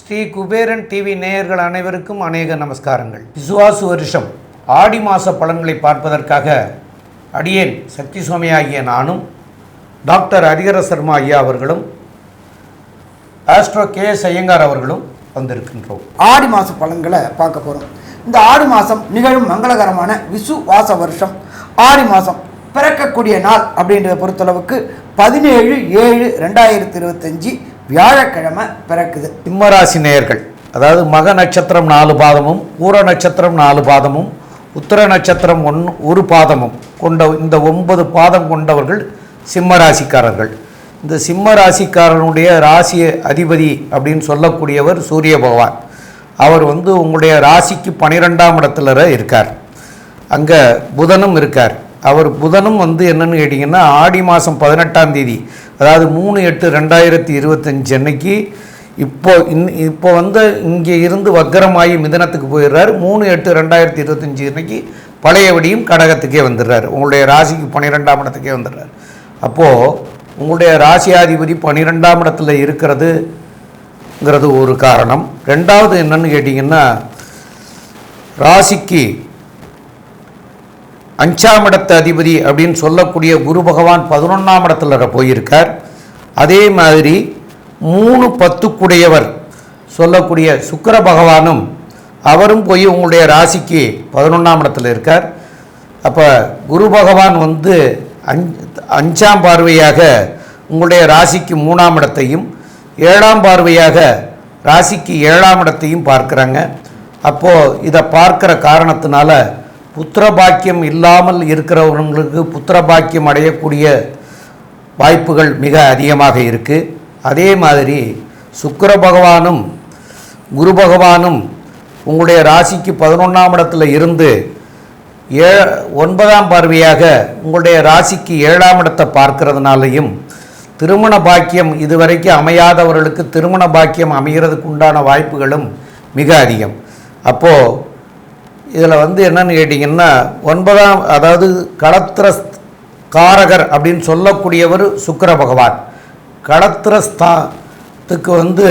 Sri Kuberan TV நேயர்கள் அனைவருக்கும் அநேக நமஸ்காரங்கள். விசுவாசு வருஷம். ஆடி மாத பலன்களை பார்ப்பதற்காக அடியேன் சக்தி சுவாமி ஆகிய நானும் டாக்டர் ஹரிஹர சர்மா ஐயா அவர்களும் ஆஸ்ட்ரோ கே எஸ் ஐயங்கார் அவர்களும் வந்திருக்கின்றோம். ஆடி மாத பலன்களை பார்க்க போகிறோம் இந்த ஆடி மாதம் நிகழும் மங்களகரமான விசுவாச வருஷம். ஆடி மாதம் பிறக்கக்கூடிய நாள் அப்படின்றத பொறுத்தளவுக்கு பதினேழு ஏழு ரெண்டாயிரத்தி இருபத்தஞ்சி வியாழக்கிழமை பிறக்குது. சிம்மராசி நேயர்கள் அதாவது மக நட்சத்திரம் நாலு பாதமும் ஊர நட்சத்திரம் நாலு பாதமும் உத்தர நட்சத்திரம் ஒன் ஒரு பாதமும் கொண்ட இந்த ஒன்பது பாதம் கொண்டவர்கள் சிம்ம ராசிக்காரர்கள் இந்த சிம்ம ராசிக்காரனுடைய ராசி அதிபதி அப்படின்னு சொல்லக்கூடியவர் சூரிய பகவான். அவர் வந்து உங்களுடைய ராசிக்கு பனிரெண்டாம் இடத்துல இருக்கார். அங்கே புதனும் இருக்கார். அவர் புதனும் வந்து என்னன்னு கேட்டிங்கன்னா ஆடி மாதம் பதினெட்டாம் தேதி அதாவது மூணு எட்டு ரெண்டாயிரத்தி இருபத்தஞ்சு அன்னைக்கு இப்போ இன் இப்போ வந்து இங்கே இருந்து வக்கரமாகி மிதனத்துக்கு போயிடுறாரு. மூணு எட்டு ரெண்டாயிரத்தி இருபத்தஞ்சி அன்னைக்கு பழையபடியும் கடகத்துக்கே வந்துடுறாரு. உங்களுடைய ராசிக்கு பன்னிரெண்டாம் இடத்துக்கே வந்துடுறாரு. அப்போது உங்களுடைய ராசியாதிபதி பன்னிரெண்டாம் இடத்துல இருக்கிறதுங்கிறது ஒரு காரணம். ரெண்டாவது என்னன்னு கேட்டிங்கன்னா ராசிக்கு அஞ்சாம் இடத்து அதிபதி அப்படின்னு சொல்லக்கூடிய குரு பகவான் பதினொன்றாம் இடத்துல போயிருக்கார். அதே மாதிரி மூணு பத்துக்குடையவர் சொல்லக்கூடிய சுக்கர பகவானும் அவரும் போய் உங்களுடைய ராசிக்கு பதினொன்றாம் இடத்துல இருக்கார். அப்போ குரு பகவான் வந்து அஞ் அஞ்சாம் பார்வையாக உங்களுடைய ராசிக்கு மூணாம் இடத்தையும் ஏழாம் பார்வையாக ராசிக்கு ஏழாம் இடத்தையும் பார்க்குறாங்க. அப்போது இதை பார்க்குற காரணத்தினால புத்திர பாக்கியம் இல்லாமல் இருக்கிறவங்களுக்கு புத்திர பாக்கியம் அடையக்கூடிய வாய்ப்புகள் மிக அதிகமாக இருக்குது அதே மாதிரி சுக்கர பகவானும் குரு பகவானும் உங்களுடைய ராசிக்கு பதினொன்றாம் இடத்துல இருந்து ஏ ஒன்பதாம் பார்வையாக உங்களுடைய ராசிக்கு ஏழாம் இடத்தை பார்க்கறதுனாலையும் திருமண பாக்கியம் இதுவரைக்கும் அமையாதவர்களுக்கு திருமண பாக்கியம் அமைகிறதுக்கு உண்டான வாய்ப்புகளும் மிக அதிகம். அப்போது இதில் வந்து என்னன்னு கேட்டிங்கன்னா ஒன்பதாம் அதாவது களத்திர காரகர் அப்படின்னு சொல்லக்கூடியவர் சுக்கர பகவான். களத்திரஸ்தாத்துக்கு வந்து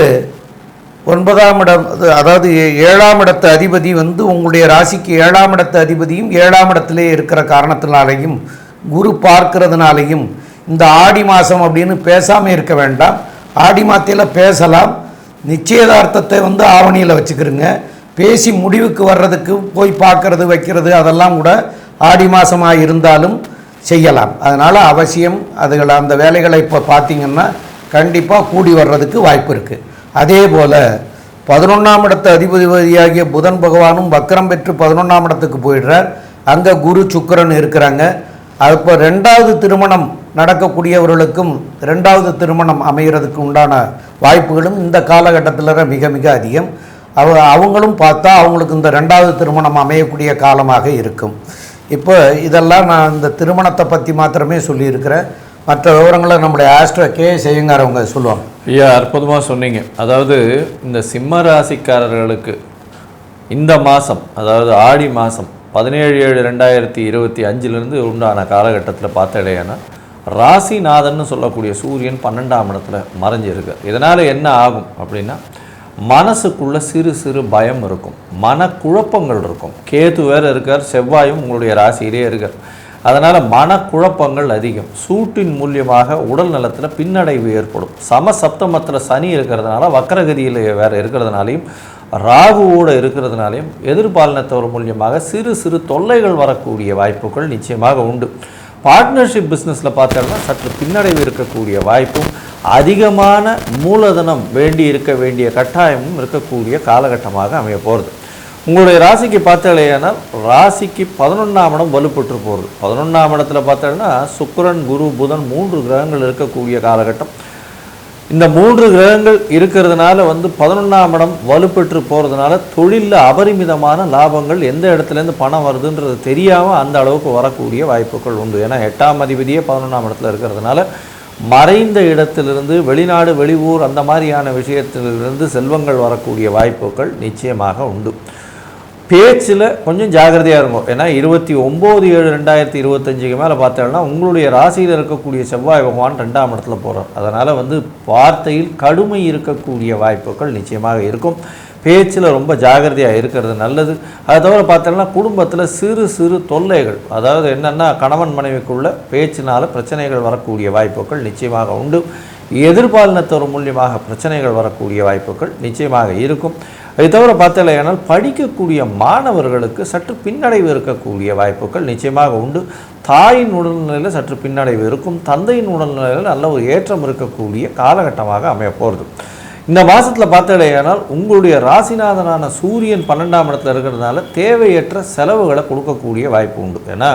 ஒன்பதாம் இடம் அது- அதாவது ஏ- ஏழாம் இடத்து அதிபதி வந்து உங்களுடைய ராசிக்கு ஏழாம் இடத்து அதிபதியும் ஏழாம் இடத்திலே இருக்கிற காரணத்தினாலையும் குரு பார்க்கிறதுனாலையும் இந்த ஆடி மாதம் அப்படின்னு பேசாமல் இருக்க வேண்டாம். ஆடி மாதத்தில் பேசலாம். நிச்சயதார்த்தத்தை வந்து ஆவணியில் வச்சுக்கிறோங்க பேசி முடிவுக்கு வர்றதுக்கு போய் பார்க்கறது வைக்கிறது அதெல்லாம் கூட ஆடி மாதமாக இருந்தாலும் செய்யலாம். அதனால் அவசியம் அதுகளை அந்த வேலைகளை இப்போ பார்த்தீங்கன்னா கண்டிப்பாக கூடி வர்றதுக்கு வாய்ப்பு இருக்குது அதே போல் பதினொன்றாம் இடத்து அதிபதிபதியாகிய புதன் பகவானும் வக்கரம் பெற்று பதினொன்றாம் இடத்துக்கு போயிடுறார். அங்கே குரு சுக்கரன் இருக்கிறாங்க. அப்போ ரெண்டாவது திருமணம் நடக்கக்கூடியவர்களுக்கும் ரெண்டாவது திருமணம் அமைகிறதுக்கு உண்டான வாய்ப்புகளும் இந்த காலகட்டத்தில் மிக மிக அதிகம். அவ அவங்களும் பார்த்தா அவங்களுக்கு இந்த ரெண்டாவது திருமணம் அமையக்கூடிய காலமாக இருக்கும். இப்போ இதெல்லாம் நான் இந்த திருமணத்தை பற்றி மாத்திரமே சொல்லியிருக்கிறேன். மற்ற விவரங்களை நம்முடைய ஆஸ்ட்ரோ கே செய்யுங்கார் அவங்க சொல்லுவாங்க. ஐயா அற்புதமாக சொன்னீங்க. அதாவது இந்த சிம்ம ராசிக்காரர்களுக்கு இந்த மாதம் அதாவது ஆடி மாதம் பதினேழு ஏழு ரெண்டாயிரத்தி இருபத்தி அஞ்சுலேருந்து உண்டான காலகட்டத்தில் பார்த்தாலேனா ராசிநாதன் சொல்லக்கூடிய சூரியன் பன்னெண்டாம் இடத்துல மறைஞ்சிருக்கு இதனால் என்ன ஆகும் அப்படின்னா மனசுக்குள்ள சிறு சிறு பயம் இருக்கும். மனக்குழப்பங்கள் இருக்கும். கேது வேறு இருக்கார் செவ்வாயும் உங்களுடைய ராசியிலே இருக்கார். அதனால் மனக்குழப்பங்கள் அதிகம். சூட்டின் மூலியமாக உடல் நலத்தில் பின்னடைவு ஏற்படும். சமசப்தமத்தில் சனி இருக்கிறதுனால வக்கரகதியில் வேறு இருக்கிறதுனாலையும் ராகுவோடு இருக்கிறதுனாலையும் எதிர்பாலினத்தவர் மூலியமாக சிறு சிறு தொல்லைகள் வரக்கூடிய வாய்ப்புகள் நிச்சயமாக உண்டு. பார்ட்னர்ஷிப் பிஸ்னஸில் பார்த்தோம்னா சற்று பின்னடைவு இருக்கக்கூடிய வாய்ப்பும் அதிகமான மூலதனம் வேண்டி இருக்க வேண்டிய கட்டாயமும் இருக்கக்கூடிய காலகட்டமாக அமைய போகிறது உங்களுடைய ராசிக்கு பார்த்தாலேனால் ராசிக்கு பதினொன்றாம் இடம் வலுப்பட்டு போகிறது பதினொன்றாம் இடத்துல பார்த்தோம்னா சுக்கரன் குரு புதன் மூன்று கிரகங்கள் இருக்கக்கூடிய காலகட்டம். இந்த மூன்று கிரகங்கள் இருக்கிறதுனால வந்து பதினொன்றாம் இடம் வலுப்பெற்று போகிறதுனால தொழிலில் அபரிமிதமான லாபங்கள் எந்த இடத்துலேருந்து பணம் வருதுன்றது தெரியாமல் அந்த அளவுக்கு வரக்கூடிய வாய்ப்புகள் உண்டு. ஏன்னா எட்டாம் அதிபதியே பதினொன்றாம் இடத்துல இருக்கிறதுனால மறைந்த இடத்திலிருந்து வெளிநாடு வெளியூர் அந்த மாதிரியான விஷயத்திலிருந்து செல்வங்கள் வரக்கூடிய வாய்ப்புகள் நிச்சயமாக உண்டு. பேச்சில் கொஞ்சம் ஜாகிரதையாக இருக்கும் ஏன்னா இருபத்தி ஒம்பது ஏழு ரெண்டாயிரத்தி இருபத்தஞ்சுக்கு மேலே பார்த்தோம்னா உங்களுடைய ராசியில் இருக்கக்கூடிய செவ்வாய் பகவான் ரெண்டாம் இடத்துல போகிறார் அதனால் வந்து வார்த்தையில் கடுமை இருக்கக்கூடிய வாய்ப்புகள் நிச்சயமாக இருக்கும். பேச்சில் ரொம்ப ஜாகிரதையாக இருக்கிறது நல்லது. அது தவிர பார்த்தோம்னா குடும்பத்தில் சிறு சிறு தொல்லைகள். அதாவது என்னென்னா கணவன் மனைவிக்குள்ள பேச்சினால் பிரச்சனைகள் வரக்கூடிய வாய்ப்புகள் நிச்சயமாக உண்டு. எதிர்பாலினத்தோர் மூலியமாக பிரச்சனைகள் வரக்கூடிய வாய்ப்புகள் நிச்சயமாக இருக்கும். அது தவிர பார்த்தலையானால் படிக்கக்கூடிய மாணவர்களுக்கு சற்று பின்னடைவு இருக்கக்கூடிய வாய்ப்புகள் நிச்சயமாக உண்டு. தாயின் உடல்நிலையில் சற்று பின்னடைவு இருக்கும். தந்தையின் உடல்நிலையில் நல்ல ஒரு ஏற்றம் இருக்கக்கூடிய காலகட்டமாக அமையப்போகிறது இந்த மாதத்தில் பார்த்தடையானால் உங்களுடைய ராசிநாதனான சூரியன் பன்னெண்டாம் இடத்துல இருக்கிறதுனால தேவையற்ற செலவுகளை கொடுக்கக்கூடிய வாய்ப்பு உண்டு. ஏன்னா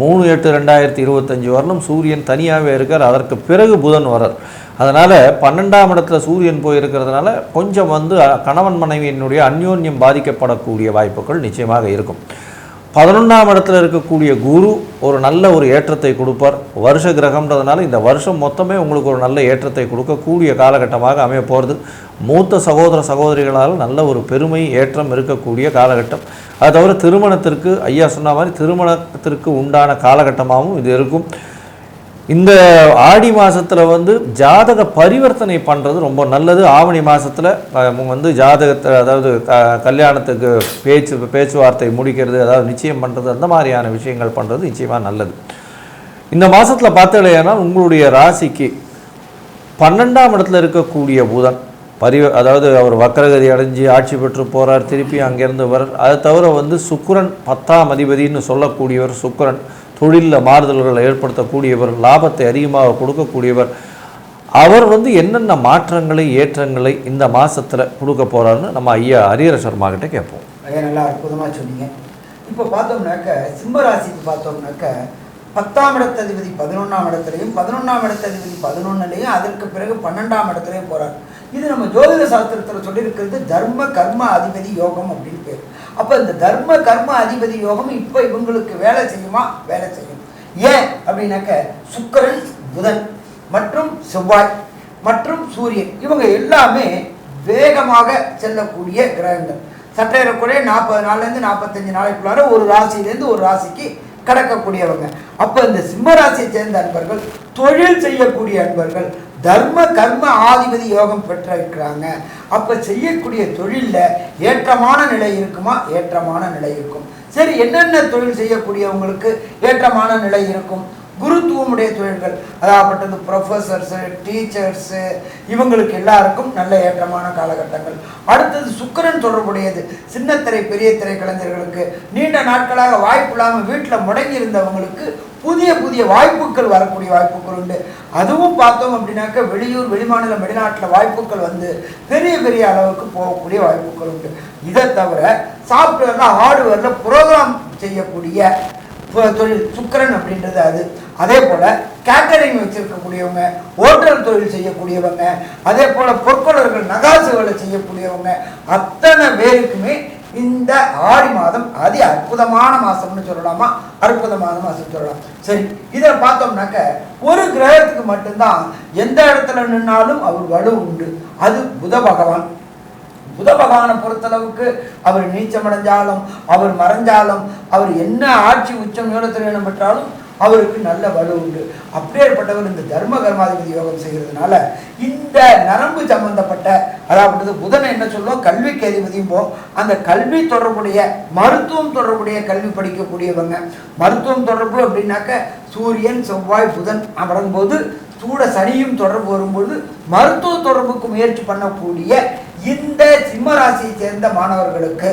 மூணு எட்டு ரெண்டாயிரத்தி இருபத்தஞ்சி வரலும் சூரியன் தனியாகவே இருக்கார். அதற்கு பிறகு புதன் வரார் அதனால் பன்னெண்டாம் இடத்துல சூரியன் போயிருக்கிறதுனால கொஞ்சம் வந்து கணவன் மனைவியினுடைய அந்யோன்யம் பாதிக்கப்படக்கூடிய வாய்ப்புகள் நிச்சயமாக இருக்கும். பதினொன்றாம் இடத்துல இருக்கக்கூடிய குரு ஒரு நல்ல ஒரு ஏற்றத்தை கொடுப்பார். வருஷ கிரகம்ன்றதுனால இந்த வருஷம் மொத்தமே உங்களுக்கு ஒரு நல்ல ஏற்றத்தை கொடுக்கக்கூடிய காலகட்டமாக அமைய போகிறது மூத்த சகோதர சகோதரிகளால் நல்ல ஒரு பெருமை ஏற்றம் இருக்கக்கூடிய காலகட்டம். அது தவிர திருமணத்திற்கு ஐயா சொன்ன மாதிரி திருமணத்திற்கு உண்டான காலகட்டமாகவும் இது இருக்கும். இந்த ஆடி மாதத்தில் வந்து ஜாதக பரிவர்த்தனை பண்ணுறது ரொம்ப நல்லது. ஆவணி மாதத்தில் வந்து ஜாதகத்தை அதாவது க- கல்யாணத்துக்கு பேச்சு பேச்சுவார்த்தை முடிக்கிறது அதாவது நிச்சயம் பண்ணுறது அந்த மாதிரியான விஷயங்கள் பண்ணுறது நிச்சயமாக நல்லது. இந்த மாதத்தில் பார்த்தீங்கன்னா உங்களுடைய ராசிக்கு பன்னெண்டாம் இடத்துல இருக்கக்கூடிய புதன் பரி அதாவது அவர் வக்கரகதி அடைஞ்சு ஆட்சி பெற்று போகிறார் திருப்பி அங்கேருந்து வர அதை தவிர வந்து சுக்கரன் பத்தாம் அதிபதினு சொல்லக்கூடியவர் சுக்கரன். தொழிலில் மாறுதல்களை ஏற்படுத்தக்கூடியவர் லாபத்தை அதிகமாக கொடுக்கக்கூடியவர் அவர் வந்து என்னென்ன மாற்றங்களை ஏற்றங்களை இந்த மாதத்தில் கொடுக்க போகிறாருன்னு நம்ம ஐயா ஹரியர சர்மா கிட்ட கேட்போம். ஐயா நல்லா அற்புதமாக சொன்னீங்க. இப்போ பார்த்தோம்னாக்க சிம்மராசிக்கு பார்த்தோம்னாக்க பத்தாம் இடத்ததிபதி பதினொன்றாம் இடத்துலையும் பதினொன்றாம் இடத்ததிபதி பதினொன்னுலையும் அதற்கு பிறகு பன்னெண்டாம் இடத்துலையும் போகிறார் இது நம்ம ஜோதிட சாஸ்திரத்தில் சொல்லியிருக்கிறது தர்ம கர்ம அதிபதி யோகம் அப்படின்னு பேர். அப்போ இந்த தர்ம கர்ம அதிபதி யோகம் இப்போ இவங்களுக்கு வேலை செய்யுமா? வேலை செய்யும். ஏன்? அப்படின்னாக்க சுக்கரன் புதன் மற்றும் செவ்வாய் மற்றும் சூரியன். இவங்க எல்லாமே வேகமாக செல்லக்கூடிய கிரகங்கள். சற்றேறக்குறைய நாற்பது நாள்லேருந்து நாற்பத்தஞ்சு நாளைக்குள்ளார ஒரு ராசியிலேருந்து ஒரு ராசிக்கு கடக்கக்கூடியவங்க. அப்போ இந்த சிம்ம ராசியை சேர்ந்த அன்பர்கள் தொழில் செய்யக்கூடிய அன்பர்கள் தர்ம கர்ம ஆதிபதி யோகம் பெற்றிருக்கிறாங்க. அப்போ செய்யக்கூடிய தொழிலில் ஏற்றமான நிலை இருக்குமா? ஏற்றமான நிலை இருக்கும். சரி என்னென்ன தொழில் செய்யக்கூடியவங்களுக்கு ஏற்றமான நிலை இருக்கும்? குருத்துவமுடைய தொழில்கள். அதாகப்பட்டது ப்ரொஃபஸர்ஸு டீச்சர்ஸு இவங்களுக்கு எல்லாருக்கும் நல்ல ஏற்றமான காலகட்டங்கள். அடுத்தது சுக்கிரன் தொடர்புடையது. சின்னத்திரை பெரிய திரை கலைஞர்களுக்கு நீண்ட நாட்களாக வாய்ப்பு இல்லாமல் வீட்டில் முடங்கி இருந்தவங்களுக்கு புதிய புதிய வாய்ப்புகள் வரக்கூடிய வாய்ப்புகள் உண்டு. அதுவும் பார்த்தோம் அப்படின்னாக்க வெளியூர் வெளிமாநிலம் வெளிநாட்டில் வாய்ப்புகள் வந்து பெரிய பெரிய அளவுக்கு போகக்கூடிய வாய்ப்புகள் உண்டு. இதை தவிர சாஃப்ட்வேரில் ஹார்ட்வேரில் ப்ரோக்ராம் செய்யக்கூடிய தொழில் சுக்கரன் அப்படின்றது அது. அதே போல் கேட்டரிங் வச்சுருக்கக்கூடியவங்க ஹோட்டல் தொழில் செய்யக்கூடியவங்க அதே போல் பொற்கொள்ளர்கள் நகாசுகளை செய்யக்கூடியவங்க அத்தனை பேருக்குமே இந்த ஆடி மாதம் அதி அற்புதமான மாதம்னு சொல்லலாமா? அற்புதமான மாதம் சொல்லலாம். சரி இதை பார்த்தோம்னாக்க ஒரு கிரகத்துக்கு மட்டும்தான் எந்த இடத்துல நின்னாலும் அவர் வலு உண்டு. அது புத பகவான். புத பகவானை பொறுத்தளவுக்கு அவர் நீச்சமடைஞ்சாலும் அவர் மறைஞ்சாலும் அவர் என்ன ஆட்சி உச்சம் யோகத்தில் வேணும் பெற்றாலும் அவருக்கு நல்ல வலு உண்டு. அப்படியேற்பட்டவர் இந்த தர்ம கர்மாதிபதி யோகம் செய்கிறதுனால இந்த நரம்பு சம்பந்தப்பட்ட அதாவது புதனை என்ன சொல்லுவோம்? கல்விக்கு அதிபதியும் போ அந்த கல்வி தொடர்புடைய மருத்துவம் தொடர்புடைய கல்வி படிக்கக்கூடியவங்க. மருத்துவம் தொடர்பு அப்படின்னாக்க சூரியன் செவ்வாய் புதன் அமரும்போது சூட சனியும் தொடர்பு வரும்போது மருத்துவ தொடர்புக்கு முயற்சி பண்ணக்கூடிய இந்த சிம்ம ராசியை சேர்ந்த மாணவர்களுக்கு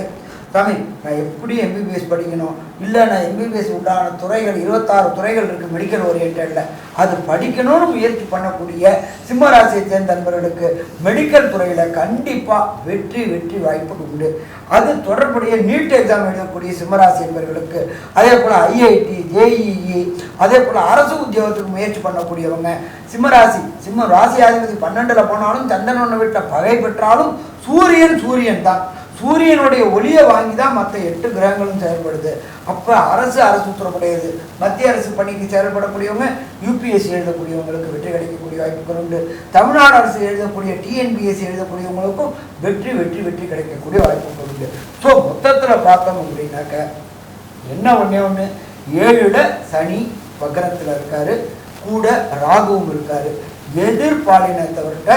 சாமி நான் எப்படி எம்பிபிஎஸ் படிக்கணும்? இல்லை நான் எம்பிபிஎஸ் உண்டான துறைகள் இருபத்தாறு துறைகள் இருக்குது மெடிக்கல் ஓரியன்டில் அது படிக்கணும்னு முயற்சி பண்ணக்கூடிய சிம்மராசியை சேர்ந்த நண்பர்களுக்கு மெடிக்கல் துறையில் கண்டிப்பாக வெற்றி வெற்றி வாய்ப்பு உண்டு. அது தொடர்புடைய நீட் எக்ஸாம் எழுதக்கூடிய சிம்மராசி என்பவர்களுக்கு அதே போல் ஐஐடி ஜேஇஇ அதே போல் அரசு உத்தியோகத்துக்கு முயற்சி பண்ணக்கூடியவங்க சிம்மராசி சிம்ம ராசியாதிபதி பன்னெண்டில் போனாலும் சந்திரனை வீட்டில் பகை பெற்றாலும் சூரியன் சூரியன் தான் சூரியனுடைய ஒளியை வாங்கி தான் மற்ற எட்டு கிரகங்களும் செயல்படுது. அப்போ அரசு அரசு உத்தரவுடையது. மத்திய அரசு பணிக்கு செயல்படக்கூடியவங்க யூபிஎஸ்சி எழுதக்கூடியவங்களுக்கு வெற்றி கிடைக்கக்கூடிய வாய்ப்புகள் உண்டு. தமிழ்நாடு அரசு எழுதக்கூடிய டிஎன்பிஎஸ்சி எழுதக்கூடியவங்களுக்கும் வெற்றி வெற்றி வெற்றி கிடைக்கக்கூடிய வாய்ப்புகள் உண்டு. ஸோ மொத்தத்தில் பார்த்தோம் அப்படின்னாக்க என்ன ஒன்றே ஒன்று ஏழுல சனி வக்கரத்தில் இருக்கார். கூட ராகுவும் இருக்கார். எதிர்பாலினத்தவர்கிட்ட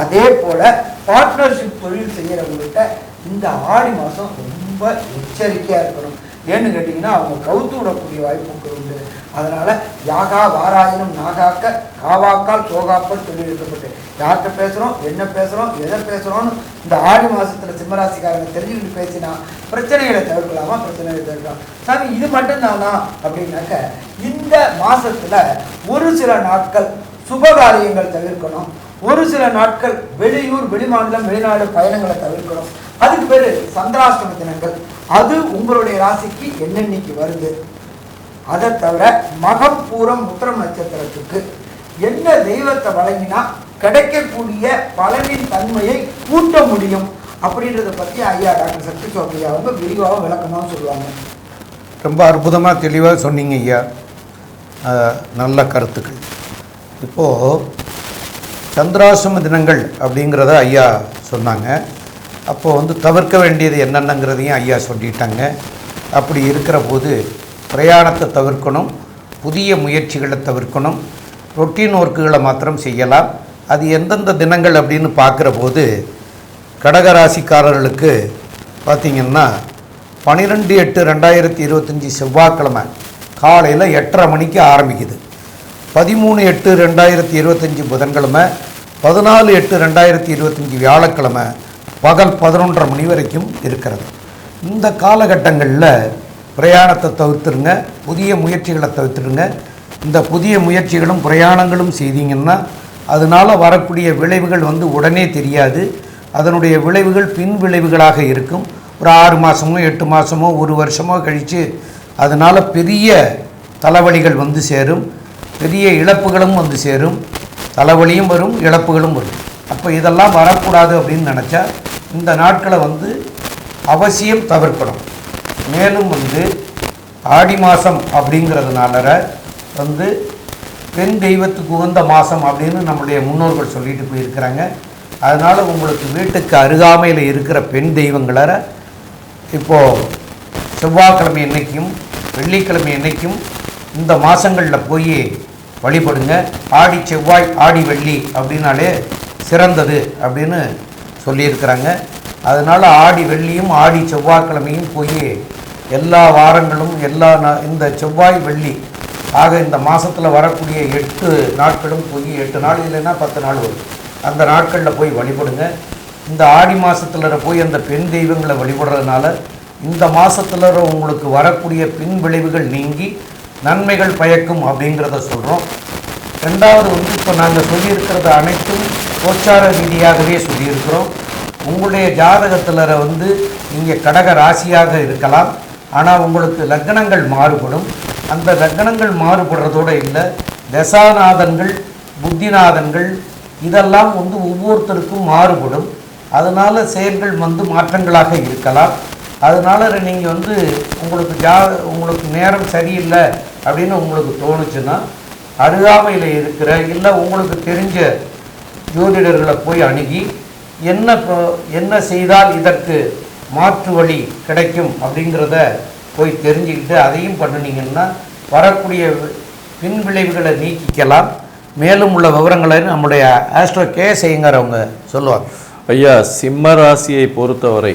அதே போல் பார்ட்னர்ஷிப் தொழில் செய்கிறவங்ககிட்ட இந்த ஆடி மாதம் ரொம்ப எச்சரிக்கையாக இருக்கணும். ஏன்னு கேட்டிங்கன்னா அவங்க கவுத்து விடக்கூடிய வாய்ப்புகள் உண்டு. அதனால் யாகா வாராயினும் நாகாக்க காவாக்கால் சோகாப்பல் சொல்லியிருக்கப்பட்டு. யார்கிட்ட பேசுகிறோம் என்ன பேசுகிறோம் எதை பேசுகிறோம்னு இந்த ஆடி மாதத்தில் சிம்மராசிக்காரங்க தெரிஞ்சுக்கிட்டு பேசினா பிரச்சனைகளை தவிர்க்கலாமா? பிரச்சனைகளை தவிர்க்கலாம். சாமி இது மட்டும்தானா? அப்படின்னாக்க இந்த மாதத்தில் ஒரு சில நாட்கள் சுபகாரியங்கள் தவிர்க்கணும். ஒரு சில நாட்கள் வெளியூர் வெளிமாநிலம் வெளிநாடு பயணங்களை தவிர்க்கணும். அதுக்கு பேர் சந்திராஷ்டம தினங்கள். அது உங்களுடைய ராசிக்கு என்னென்னைக்கு வருது? அதை தவிர மகம் பூரம் உத்திரம் நட்சத்திரத்துக்கு என்ன தெய்வத்தை வழங்கினா கிடைக்கக்கூடிய பலனின் தன்மையை கூட்ட முடியும் அப்படின்றத பற்றி ஐயா டாக்டர் சக்தி சோமையா அவங்க விரிவாக விளக்கமாக சொல்லுவாங்க. ரொம்ப அற்புதமாக தெளிவாக சொன்னீங்க ஐயா. நல்ல கருத்துக்கள். இப்போது சந்திராசிரம தினங்கள் அப்படிங்கிறத ஐயா சொன்னாங்க. அப்போது வந்து தவிர்க்க வேண்டியது என்னென்னங்கிறதையும் ஐயா சொல்லிட்டாங்க. அப்படி இருக்கிற போது பிரயாணத்தை தவிர்க்கணும் புதிய முயற்சிகளை தவிர்க்கணும் ரொட்டீன் ஒர்க்குகளை மாத்திரம் செய்யலாம். அது எந்தெந்த தினங்கள் அப்படின்னு பார்க்குற போது கடகராசிக்காரர்களுக்கு பார்த்திங்கன்னா பன்னிரெண்டு எட்டு ரெண்டாயிரத்தி இருபத்தஞ்சி செவ்வாய்க்கிழமை காலையில் எட்டரை மணிக்கு ஆரம்பிக்குது. பதிமூணு எட்டு ரெண்டாயிரத்தி இருபத்தஞ்சி புதன்கிழமை பதினாலு எட்டு ரெண்டாயிரத்தி இருபத்தஞ்சி வியாழக்கிழமை பகல் பதினொன்றரை மணி வரைக்கும் இருக்கிறது. இந்த காலகட்டங்களில் பிரயாணத்தை தவிர்த்துருங்க புதிய முயற்சிகளை தவிர்த்துருங்க. இந்த புதிய முயற்சிகளும் பிரயாணங்களும் செய்தீங்கன்னா அதனால் வரக்கூடிய விளைவுகள் வந்து உடனே தெரியாது. அதனுடைய விளைவுகள் பின் விளைவுகளாக இருக்கும். ஒரு ஆறு மாதமோ எட்டு மாதமோ ஒரு வருஷமோ கழித்து அதனால் பெரிய தலைவலிகள் வந்து சேரும். பெரிய இழப்புகளும் வந்து சேரும். தலைவலியும் வரும் இழப்புகளும் வரும். அப்போ இதெல்லாம் வரக்கூடாது அப்படின்னு நினச்சா இந்த நாட்களை வந்து அவசியம் தவிர்க்கணும். மேலும் வந்து ஆடி மாதம் அப்படிங்கிறதுனால வந்து பெண் தெய்வத்துக்கு உகந்த மாதம் அப்படின்னு நம்முடைய முன்னோர்கள் சொல்லிட்டு போயிருக்கிறாங்க. அதனால் உங்களுக்கு வீட்டுக்கு அருகாமையில் இருக்கிற பெண் தெய்வங்கள இப்போது செவ்வாய்க்கிழமை என்றைக்கும் வெள்ளிக்கிழமை என்றைக்கும் இந்த மாதங்களில் போய் வழிபடுங்க. ஆடி செவ்வாய் ஆடி வெள்ளி அப்படின்னாலே சிறந்தது அப்படின்னு சொல்லியிருக்கிறாங்க. அதனால் ஆடி வெள்ளியும் ஆடி செவ்வாய்க்கிழமையும் போய் எல்லா வாரங்களும் எல்லா நா- இந்த செவ்வாய் வெள்ளி ஆக இந்த மாதத்தில் வரக்கூடிய எட்டு நாட்களும் போய் எட்டு நாள் இல்லைன்னா பத்து நாள் வரும். அந்த நாட்களில் போய் வழிபடுங்க. இந்த ஆடி மாதத்தில் போய் அந்த பெண் தெய்வங்களை வழிபடுறதுனால இந்த மாதத்தில் உங்களுக்கு வரக்கூடிய பின் விளைவுகள் நீங்கி நன்மைகள் பயக்கும் அப்படிங்கிறத சொல்கிறோம் ரெண்டாவது வந்து இப்போ நாங்கள் சொல்லியிருக்கிறது அனைத்தும் கோச்சார ரீதியாகவே சொல்லியிருக்கிறோம். உங்களுடைய ஜாதகத்தில் வந்து நீங்கள் கடக ராசியாக இருக்கலாம். ஆனால் உங்களுக்கு லக்னங்கள் மாறுபடும். அந்த லக்னங்கள் மாறுபடுறதோடு இல்லை. தசாநாதன்கள் புத்திநாதன்கள் இதெல்லாம் வந்து ஒவ்வொருத்தருக்கும் மாறுபடும். அதனால் செயல்கள் வந்து மாற்றங்களாக இருக்கலாம். அதனால் நீங்கள் வந்து உங்களுக்கு ஜா உங்களுக்கு நேரம் சரியில்லை அப்படின்னு உங்களுக்கு தோணுச்சுன்னா அருகாமையில் இருக்கிற இல்லை உங்களுக்கு தெரிஞ்ச ஜோதிடர்களை போய் அணுகி என்ன என்ன செய்தால் இதற்கு மாற்று வழி கிடைக்கும் அப்படிங்கிறத போய் தெரிஞ்சுக்கிட்டு அதையும் பண்ணினீங்கன்னா வரக்கூடிய பின் விளைவுகளை நீக்கிக்கலாம். மேலும் உள்ள விவரங்களை நம்முடைய ஆஸ்ட்ரோ கே செய்யுங்கிறவங்க சொல்லுவார் சொல்லுவாங்க. ஐயா சிம்ம ராசியை பொறுத்தவரை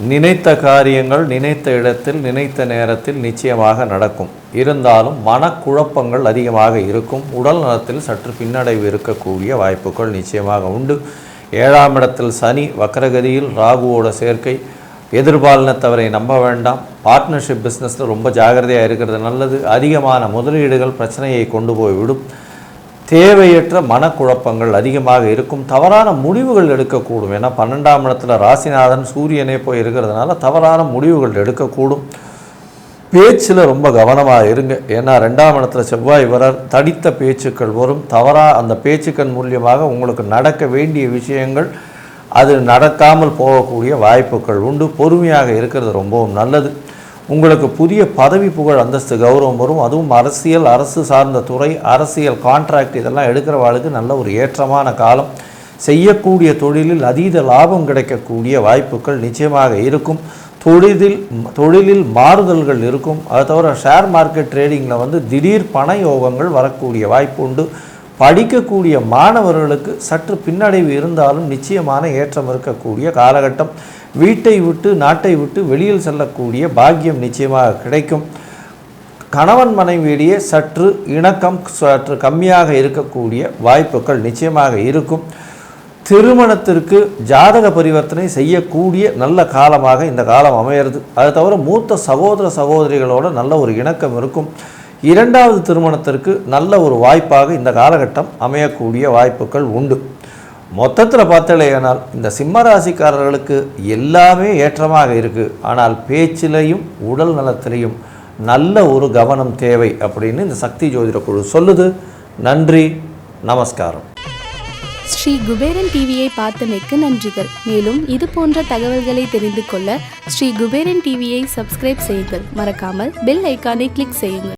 நினைத்த காரியங்கள் நினைத்த இடத்தில் நினைத்த நேரத்தில் நிச்சயமாக நடக்கும். இருந்தாலும் மனக்குழப்பங்கள் அதிகமாக இருக்கும். உடல் நலத்தில் சற்று பின்னடைவு இருக்கக்கூடிய வாய்ப்புகள் நிச்சயமாக உண்டு. ஏழாம் இடத்தில் சனி வக்கரகதியில் ராகுவோட சேர்க்கை. எதிர்பாலினத்தவரை நம்ப வேண்டாம். பார்ட்னர்ஷிப் பிஸ்னஸில் ரொம்ப ஜாகிரதையாக இருக்கிறது நல்லது. அதிகமான முதலீடுகள் பிரச்சனையை கொண்டு போய் விடும். தேவையற்ற மனக்குழப்பங்கள் அதிகமாக இருக்கும். தவறான முடிவுகள் எடுக்கக்கூடும். ஏன்னா பன்னெண்டாம் இடத்துல ராசிநாதன் சூரியனே போய் இருக்கிறதுனால தவறான முடிவுகள் எடுக்கக்கூடும். பேச்சில் ரொம்ப கவனமாக இருங்க. ஏன்னா ரெண்டாம் இடத்துல செவ்வாய் வரர். தடித்த பேச்சுக்கள் வரும். தவறாக அந்த பேச்சுக்கள் மூலியமாக உங்களுக்கு நடக்க வேண்டிய விஷயங்கள் அது நடக்காமல் போகக்கூடிய வாய்ப்புகள் உண்டு. பொறுமையாக இருக்கிறது ரொம்பவும் நல்லது. உங்களுக்கு புதிய பதவி புகழ் அந்தஸ்து கௌரவம் வரும். அதுவும் அரசியல் அரசு சார்ந்த துறை அரசியல் கான்ட்ராக்ட் இதெல்லாம் எடுக்கிறவாளுக்கு நல்ல ஒரு ஏற்றமான காலம். செய்யக்கூடிய தொழிலில் அதீத லாபம் கிடைக்கக்கூடிய வாய்ப்புகள் நிச்சயமாக இருக்கும். தொழிலில் தொழிலில் மாறுதல்கள் இருக்கும். அதை தவிர ஷேர் மார்க்கெட் ட்ரேடிங்கில் வந்து திடீர் பண யோகங்கள் வரக்கூடிய வாய்ப்பு உண்டு. படிக்கக்கூடிய மாணவர்களுக்கு சற்று பின்னடைவு இருந்தாலும் நிச்சயமான ஏற்றம் இருக்கக்கூடிய காலகட்டம். வீட்டை விட்டு நாட்டை விட்டு வெளியில் செல்லக்கூடிய பாக்கியம் நிச்சயமாக கிடைக்கும். கணவன் மனைவியிடையே சற்று இணக்கம் சற்று கம்மியாக இருக்கக்கூடிய வாய்ப்புகள் நிச்சயமாக இருக்கும். திருமணத்திற்கு ஜாதக பரிவர்த்தனை செய்யக்கூடிய நல்ல காலமாக இந்த காலம் அமையிறது. அது தவிர மூத்த சகோதர சகோதரிகளோட நல்ல ஒரு இணக்கம் இருக்கும். இரண்டாவது திருமணத்திற்கு நல்ல ஒரு வாய்ப்பாக இந்த காலகட்டம் அமையக்கூடிய வாய்ப்புகள் உண்டு. மொத்தத்தில் பார்த்தலையானால் இந்த சிம்ம ராசிக்காரர்களுக்கு எல்லாமே ஏற்றமாக இருக்குது ஆனால் பேச்சிலையும் உடல் நலத்திலையும் நல்ல ஒரு கவனம் தேவை அப்படின்னு இந்த சக்தி ஜோதிட குழு சொல்லுது. நன்றி நமஸ்காரம். ஸ்ரீ குபேரன் டிவியை பார்த்தமைக்கு நன்றிகள். மேலும் இது போன்ற தகவல்களை தெரிந்து கொள்ள ஸ்ரீ குபேரன் டிவியை சப்ஸ்கிரைப் செய்யுங்கள். மறக்காமல் பெல் ஐக்கானை கிளிக் செய்யுங்கள்.